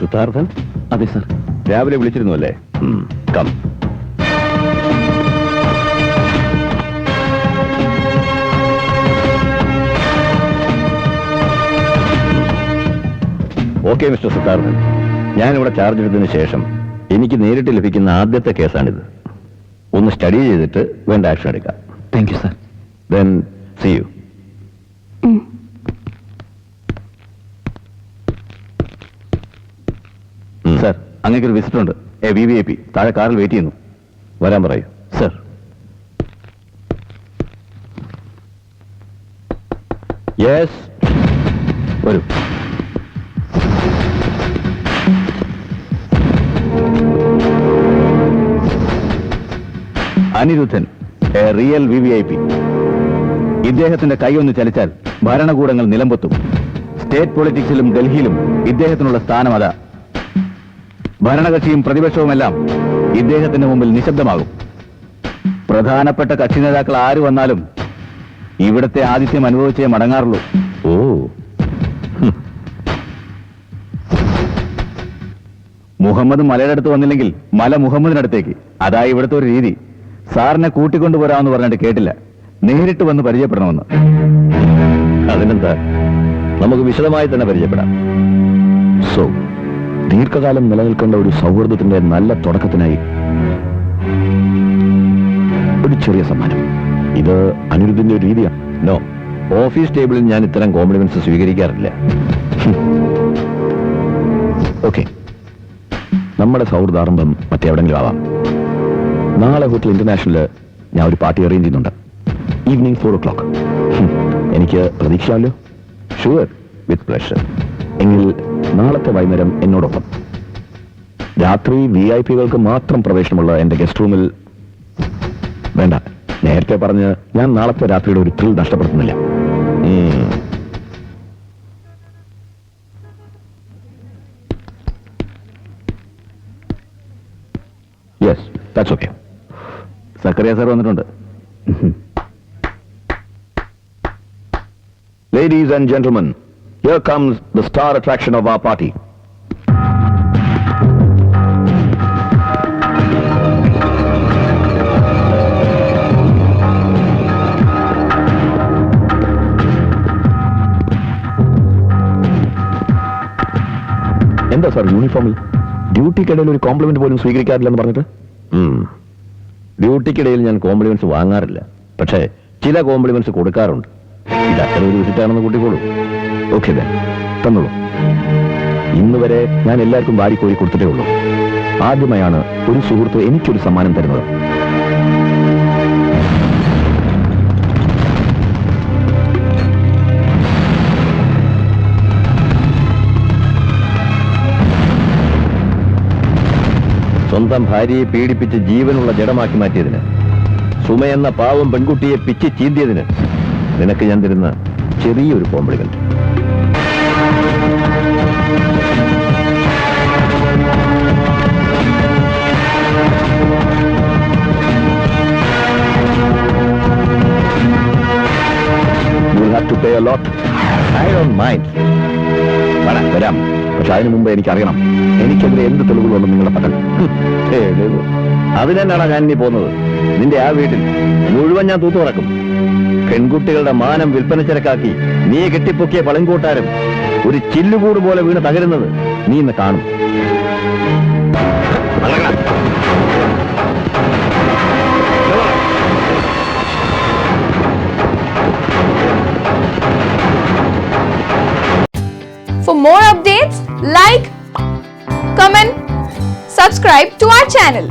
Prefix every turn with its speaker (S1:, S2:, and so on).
S1: സിദ്ധാർത്ഥൻ
S2: അതെ സർ.
S1: രാവിലെ വിളിച്ചിരുന്നു അല്ലേ കം. ഓക്കെ മിസ്റ്റർ സിദ്ധാർത്ഥൻ ഞാനിവിടെ ചാർജ് എടുത്തതിന് ശേഷം എനിക്ക് നേരിട്ട് ലഭിക്കുന്ന ആദ്യത്തെ കേസാണിത്. ഒന്ന് സ്റ്റഡി ചെയ്തിട്ട് വേണ്ട ആക്ഷൻ എടുക്കാം.
S2: Thank you sir
S1: then see you
S2: sir അങ്ങേക്ക് വിസിറ്റ് ഉണ്ട് A V V I P താഴെ കാറിൽ വെയിറ്റ് ചെയ്യുന്നു.
S1: വരാൻ പറയൂ.
S2: സർ.
S1: യെസ് വരൂ.
S2: Aniruddhan a real V V I P ഇദ്ദേഹത്തിന്റെ കൈയൊന്ന് ചലിച്ചാൽ ഭരണകൂടങ്ങൾ നിലമ്പൊത്തും സ്റ്റേറ്റ് പൊളിറ്റിക്സിലും ഡൽഹിയിലും ഇദ്ദേഹത്തിനുള്ള സ്ഥാനം അതാ. ഭരണകക്ഷിയും പ്രതിപക്ഷവുമെല്ലാം ഇദ്ദേഹത്തിന്റെ മുമ്പിൽ നിശബ്ദമാകും. പ്രധാനപ്പെട്ട കക്ഷി നേതാക്കൾ ആര് വന്നാലും ഇവിടത്തെ ആതിഥ്യം അനുഭവിച്ചേ മടങ്ങാറുള്ളൂ.
S1: ഓ.
S2: മുഹമ്മദ് മലയുടെ അടുത്ത് വന്നില്ലെങ്കിൽ മല മുഹമ്മദിനടുത്തേക്ക്. അതാ ഇവിടുത്തെ ഒരു രീതി. സാറിനെ കൂട്ടിക്കൊണ്ടുപോരാമെന്ന് പറഞ്ഞിട്ട് കേട്ടില്ല. നേരിട്ട് വന്ന് പരിചയപ്പെടണമെന്ന്.
S1: അതിനെന്താ? നമുക്ക് വിശദമായി തന്നെ പരിചയപ്പെടാം. സോ ദീർഘകാലം നിലനിൽക്കേണ്ട ഒരു സൗഹൃദത്തിന്റെ നല്ല തുടക്കത്തിനായി ഒരു ചെറിയ സമ്മാനം. ഇത് അനിരുദ്ധിന്റെ ഒരു രീതിയാണ് നോ ഓഫീസ് ടേബിളിൽ ഞാൻ ഇത്തരം കോംപ്ലിമെന്റ്സ് സ്വീകരിക്കാറില്ല. ഓക്കെ. നമ്മുടെ സൗഹൃദാരംഭം മറ്റെവിടെങ്കിലും ആവാം. നാളെ ഹോട്ടൽ ഇന്റർനാഷണലിൽ ഞാൻ ഒരു പാർട്ടി അറേഞ്ച് ചെയ്യുന്നുണ്ട്. ഈവനിങ് ഫോർ ഒ ക്ലോക്ക് എനിക്ക് പ്രതീക്ഷയാമല്ലോ ഷുവർ വിത്ത് പ്ലഷർ എങ്കിൽ നാളത്തെ വൈകുന്നേരം എന്നോടൊപ്പം. രാത്രി വി ഐ പികൾക്ക് മാത്രം പ്രവേശനമുള്ള എന്റെ ഗസ്റ്റ് റൂമിൽ വേണ്ട. നേരത്തെ പറഞ്ഞ് ഞാൻ നാളത്തെ രാത്രിയുടെ ഒരു thrill നഷ്ടപ്പെടുത്തുന്നില്ല. Yes that's okay
S2: Zachariah sir വന്നിട്ടുണ്ട്.
S1: Ladies and gentlemen, here comes the star attraction of our party. എന്താ സാർ യൂണിഫോമിൽ ഡ്യൂട്ടിക്കിടയിൽ ഒരു കോംപ്ലിമെന്റ് പോലും സ്വീകരിക്കാറില്ലെന്ന് പറഞ്ഞിട്ട്? ഡ്യൂട്ടിക്കിടയിൽ ഞാൻ കോംപ്ലിമെന്റ്സ് വാങ്ങാറില്ല. പക്ഷേ ചില കോംപ്ലിമെന്റ്സ് കൊടുക്കാറുണ്ട്. ഇത് അത്ര ഒരു കൂട്ടിക്കോളൂ. ഓക്കെ ദേ തന്നോളൂ. ഇന്ന് വരെ ഞാൻ എല്ലാവർക്കും വാരിക്കോരി കൊടുത്തിട്ടേ ഉള്ളൂ. ആദ്യമായാണ് ഒരു സുഹൃത്ത് എനിക്കൊരു സമ്മാനം തരുന്നത്. സ്വന്തം ഭാര്യയെ പീഡിപ്പിച്ച് ജീവനുള്ള ജഡമാക്കി മാറ്റിയതിന് സുമയെന്ന പാവം പെൺകുട്ടിയെ പിച്ച് ചീന്തിയതിന് നിനക്ക് ഞാൻ തരുന്ന ചെറിയൊരു compliment. Pay a lot. I don't mind. വരാം വരാം. പക്ഷെ അതിനു മുമ്പ് എനിക്കറിയണം. എനിക്കെതിരെ എന്ത് തെളിവുകളുണ്ട് നിങ്ങളുടെ പക്കൽ? അതിനെന്നാണ് ഞാൻ ഇനി പോകുന്നത്? നിന്റെ ആ വീട്ടിൽ മുഴുവൻ ഞാൻ തൂത്തു നടക്കും പെൺകുട്ടികളുടെ മാനം വിൽപ്പന ചരക്കാക്കി നീ കെട്ടിപ്പൊക്കിയ പളങ്കൂട്ടാരും ഒരു ചില്ലുകൂട് പോലെ വീണ് തകരുന്നത് നീ ഇന്ന് കാണും.
S3: For more updates, like, comment, subscribe to our channel.